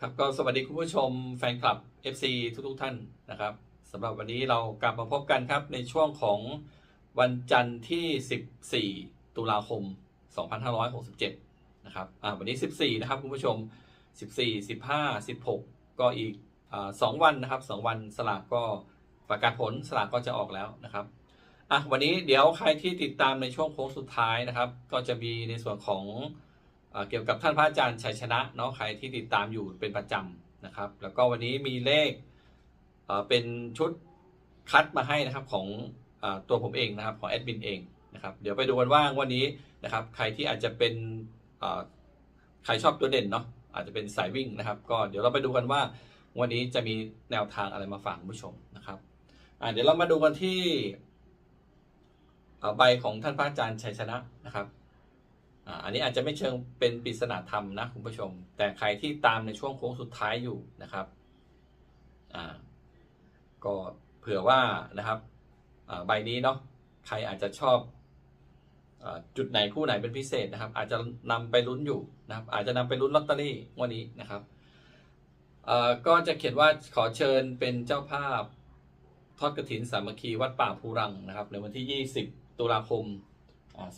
ครับก็สวัสดีคุณผู้ชมแฟนคลับ FC ทุกๆท่านนะครับสำหรับวันนี้เรากลับมาพบกันครับในช่วงของวันจันทร์ที่ 14 ตุลาคม 2567 นะครับอ่าวันนี้ 14 นะครับคุณผู้ชม 14 15 16 ก็อีกอาสองวันนะครับสองวันสลากก็ประกาศผลสลากก็จะออกแล้วนะครับอะวันนี้เดี๋ยวใครที่ติดตามในช่วงโค้งสุดท้ายนะครับ ก็จะมีในส่วนของ เกี่ยวกับท่านพระอาจารย์ชัยชนะเนาะใครที่ติดตามอยู่เป็นประจำนะครับ แล้วก็วันนี้มีเลขเป็นชุดคัดมาให้นะครับของตัวผมเองนะครับของแอดมินเองนะครับเดี๋ยวไปดูกันว่าวันนี้นะครับ ใครที่อาจจะเป็นใครชอบตัวเด่นเนาะอาจจะเป็นสายวิ่งนะครับ ก็เดี๋ยวเราไปดูกันว่าวันนี้จะมีแนวทางอะไรมาฝากผู้ชมนะครับเดี๋ยวเรามาดูกันที่ใบของท่านพระอาจารย์ชัยชนะนะครับ อันนี้อาจจะไม่เชิงเป็นปริศนาธรรมนะคุณผู้ชม แต่ใครที่ตามในช่วงโค้งสุดท้ายอยู่นะครับก็เผื่อว่านะครับใบนี้เนาะใครอาจจะชอบอจุดไหนคู่ไหนเป็นพิเศษนะครับ อาจจะนำไปลุ้นอยู่นะครับ อาจจะนำไปลุ้นลอตเตอรี่งวันนี้นะครับก็จะเขียนว่าขอเชิญเป็นเจ้าภาพทอดกระถินสามัคคีวัดป่าภูรังนะครับในวันที่ 20 ตุลาคมอ่า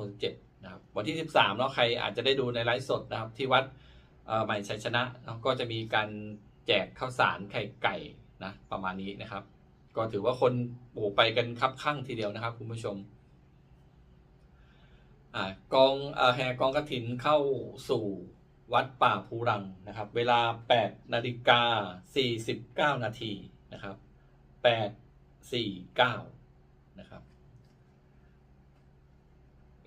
2567 นะครับวันที่ 13เนาะใครอาจจะได้ดูในไลฟ์สดนะครับ ที่วัดใหม่ชัยชนะเนาะก็จะมีการแจกข้าวสารไข่ไก่นะประมาณนี้นะครับ ก็ถือว่าคนโอ้ไปกันคับข้างทีเดียวนะครับคุณผู้ชมอกองอแห่กองกระถินเข้าสู่วัดป่าภูรังนะครับ เวลา 8นาฬิกา49 นาทีนะครับ 849 นะครับ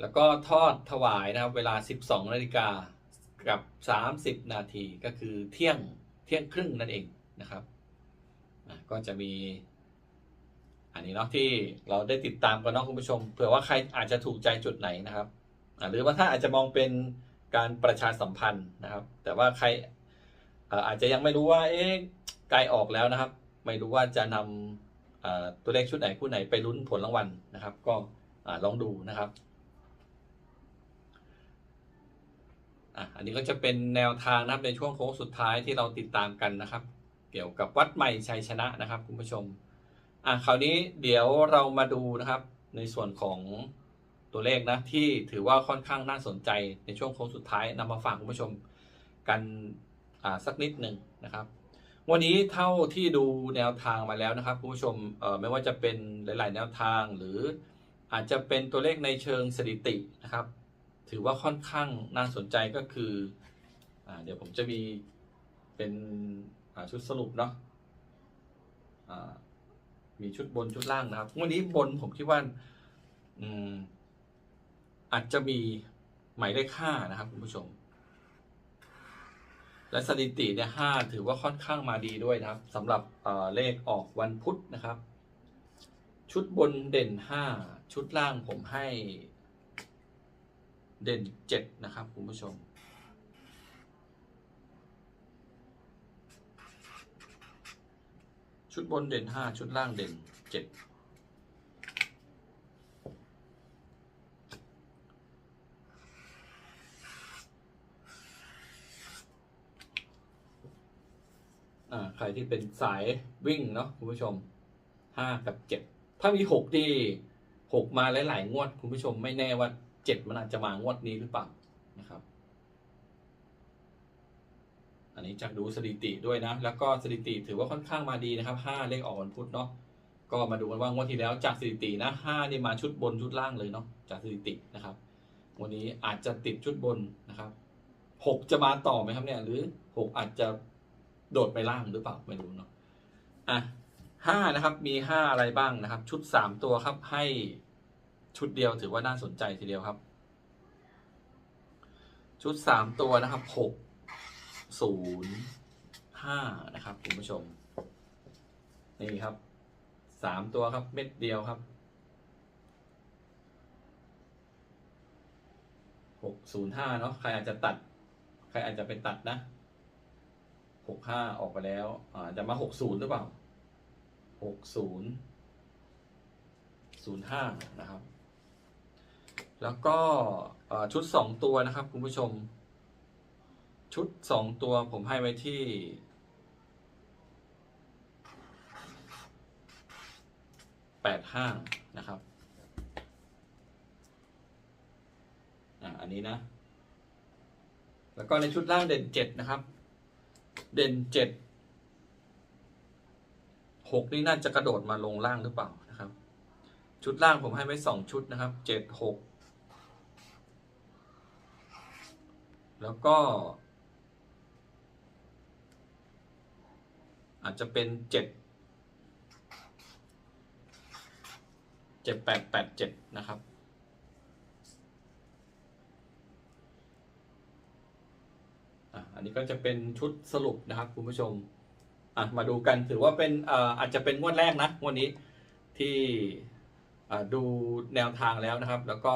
แล้วก็ทอดถวายนะครับเวลา 12นาฬิกากับ 30 นาทีก็คือเที่ยงเที่ยงครึ่งนั่นเองนะครับก็จะมีอันนี้เนาะที่เราได้ติดตามกันเนาะคุณผู้ชมเผื่อว่าใครอาจจะถูกใจจุดไหนนะครับหรือว่าถ้าอาจจะมองเป็นการประชาสัมพันธ์นะครับ แต่ว่าใครอาจจะยังไม่รู้ว่าเอ๊ะใกลออกแล้วนะครับ ไม่รู้ว่าจะนำตัวเลขชุดไหนคู่ไหนไปลุ้นผลรางวัลนะครับ ก็อลองดูนะครับ อะอันนี้ก็จะเป็นแนวทางนะครับในช่วงโค้งสุดท้ายที่เราติดตามกันนะครับ เกี่ยวกับวัดใหม่ชัยชนะนะครับคุณผู้ชมอะคราวนี้เดี๋ยวเรามาดูนะครับ ในส่วนของตัวเลขนะที่ถือว่าค่อนข้างน่าสนใจในช่วงโค้งสุดท้ายนำมาฝากคุณผู้ชมกันอ่าสักนิดหนึ่งนะครับวันนี้เท่าที่ดูแนวทางมาแล้วนะครับคุณผู้ชมเอ่อไม่ว่าจะเป็นหลาย ๆ แนวทางหรืออาจจะเป็นตัวเลขในเชิงสถิตินะครับ ถือว่าค่อนข้างน่าสนใจก็คืออเดี๋ยวผมจะมีเป็นชุดสรุปเนาะอ่ามีชุดบนชุดล่างนะครับ วันนี้บนผมคิดว่าอืมอาจจะมีหมายเลขห้านะครับคุณผู้ชม และสถิติเนี่ยห้าถือว่าค่อนข้างมาดีด้วยนะครับสำหรับเเลขออกวันพุธนะครับ ชุดบนเด่นห้าชุดล่างผมให้ เด่นเจ็ดนะครับคุณผู้ชม ชุดบนเด่นห้าชุดล่างเด่นเจ็ดอ่าใครที่เป็นสายวิ่งเนาะคุณผู้ชมห้ากับเจ็ดถ้ามีหกที่หกมาหลายๆงวดคุณผู้ชมไม่แน่ว่า เจ็ดมันอาจจะมางวดนี้หรือเปล่านะครับ อันนี้จากดูสถิติด้วยนะ แล้วก็สถิติถือว่าค่อนข้างมาดีนะครับห้าเลขออกวันพุธเนาะก็มาดูกันว่างวดที่แล้วจากสถิตินะห้านี่มาชุดบนชุดล่างเลยเนาะจากสถิตินะครับวันนี้อาจจะติดชุดบนนะครับหกจะมาต่อไหมครับเนี่ย หรือหกอาจจะโดดไปล่างหรือเปล่าไม่รู้เนาะอะห้านะครับ มีห้าอะไรบ้างนะครับ ชุดสามตัวครับให้ ชุดเดียวถือว่าน่าสนใจทีเดียวครับ ชุดสามตัวนะครับหกศูนย์ห้านะครับคุณผู้ชม นี่ครับสามตัวครับเม็ดเดียวครับหกศูนย์ห้าเนาะใครอาจจะตัด ใครอาจจะไปตัดนะหกห้าออกไปแล้วอาจจะมาหกศูนย์หรือเปล่าหกศูนย์ศูนย์ห้านะครับ แล้วก็ชุด 2 ตัวนะครับคุณผู้ชม ชุด 2 ตัวผมให้ไว้ที่ 85 นะครับอันนี้นะ แล้วก็ในชุดล่างเด่น 7 นะครับ เด่น 7 6 นี่น่าจะกระโดดมาลงล่างหรือเปล่านะครับ ชุดล่างผมให้ไว้ 2 ชุดนะครับ 7 6 แล้วก็ อาจจะเป็นเจ็ดเจ็ดแปดแปดเจ็ดนะครับอันนี้ก็จะเป็นชุดสรุปนะครับคุณผู้ชมอะมาดูกันถือว่าเป็นอาจจะเป็นงวดแรกนะงวดนี้ที่ดูแนวทางแล้วนะครับ แล้วก็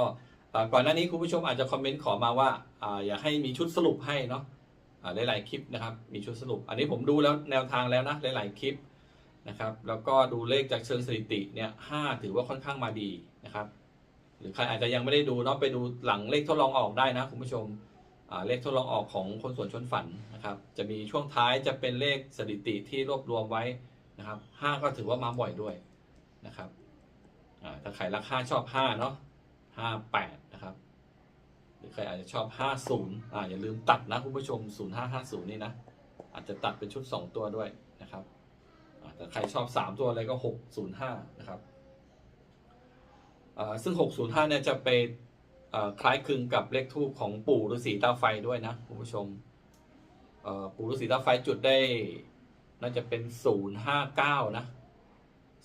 ก่อนหน้านี้คุณผู้ชมอาจจะคอมเมนต์ขอมาว่าออยากให้มีชุดสรุปให้เนาะหลายๆคลิปนะครับ มีชุดสรุป อันนี้ผมดูแล้วแนวทางแล้วนะหลายๆคลิปนะครับ แล้วก็ดูเลขจากเชิงสถิติเนี่ยห้าถือว่าค่อนข้างมาดีนะครับ หรือใครอาจจะยังไม่ได้ดูเนาะไปดูหลังเลขทดลองออกได้นะคุณผู้ชมเลขทดลองออกของคนสวนชนฝันนะครับ จะมีช่วงท้ายจะเป็นเลขสถิติที่รวบรวมไว้นะครับห้าก็ถือว่ามาบ่อยด้วยนะครับถ้าใครรักห้าชอบห้าเนาะ ห้าแปดนะครับ หรือใครอาจจะชอบห้าศูนย์อ่าอย่าลืมตัดนะคุณผู้ชมศูนย์ห้าห้าศูนย์นี่นะ อาจจะตัดเป็นชุดสองตัวด้วยนะครับแต่ใครชอบสามตัวอะไรก็หกศูนย์ห้านะครับซึ่งหกศูนย์ห้าเนี่ยจะไปเอ่อคล้ายคลึงกับเลขทูปของปู่ฤาษีตาไฟด้วยนะคุณผู้ชมปู่ฤาษีตาไฟจุดได้น่าจะเป็นศูนย์ห้าเก้านะ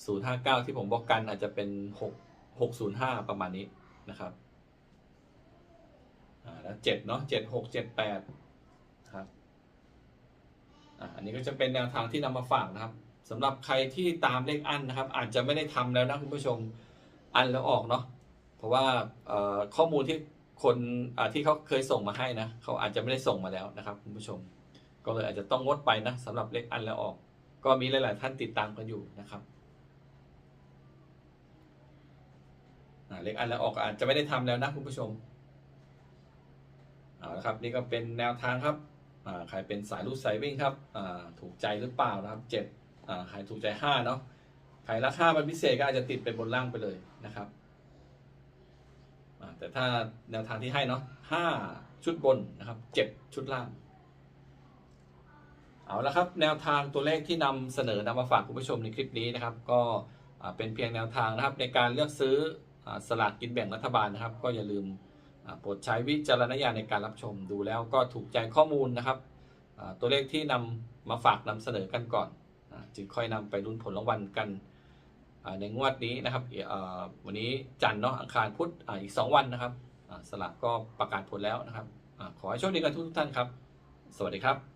ศูนย์ห้าเก้าที่ผมบอกกันอาจจะเป็นหกหกศูนย์ห้าประมาณนี้ นะครับอ่าแล้วเจ็ดเนาะเจ็ดหกเจ็ดแปดครับอ่าอันนี้ก็จะเป็นแนวทางที่นำมาฝากนะครับสำหรับใครที่ตามเลขอันนะครับ อาจจะไม่ได้ทำแล้วนะคุณผู้ชมอันแล้วออกเนาะเพราะว่าข้อมูลที่คนอ่าที่เขาเคยส่งมาให้นะเขาอาจจะไม่ได้ส่งมาแล้วนะครับคุณผู้ชม ก็เลยอาจจะต้องงดไปนะสำหรับเลขอันแล้วออก ก็มีหลาย ๆ ท่านติดตามกันอยู่นะครับอ่า เลขอันแล้วออกอาจจะไม่ได้ทำแล้วนะคุณผู้ชมเอาละครับนี่ก็เป็นแนวทางครับใครเป็นสายรูดสายวิ่งครับถูกใจหรือเปล่านะครับเจ็ดใครถูกใจห้าเนาะใครรักห้ามันพิเศษก็อาจจะติดไปบนล่างไปเลยนะครับแต่ถ้าแนวทางที่ให้เนาะห้าชุดบนนะครับเจ็ดชุดล่างเอาละครับแนวทางตัวเลขที่นำเสนอนำมาฝากคุณผู้ชมในคลิปนี้นะครับ ก็เป็นเพียงแนวทางนะครับในการเลือกซื้อ สลากกินแบ่งรัฐบาลนะครับ ก็อย่าลืมโปรดใช้วิจารณญาณในการรับชมดูแล้วก็ถูกใจข้อมูลนะครับ ตัวเลขที่นำมาฝากนำเสนอกันก่อน จึงค่อยนำไปลุ้นผลรางวัลกันในงวดนี้นะครับวันนี้จันทร์เนาะอังคารพุธอ,อีก 2 วันนะครับสลากก็ประกาศผลแล้วนะครับขอให้โชคดีกันทุกท่านครับ สวัสดีครับ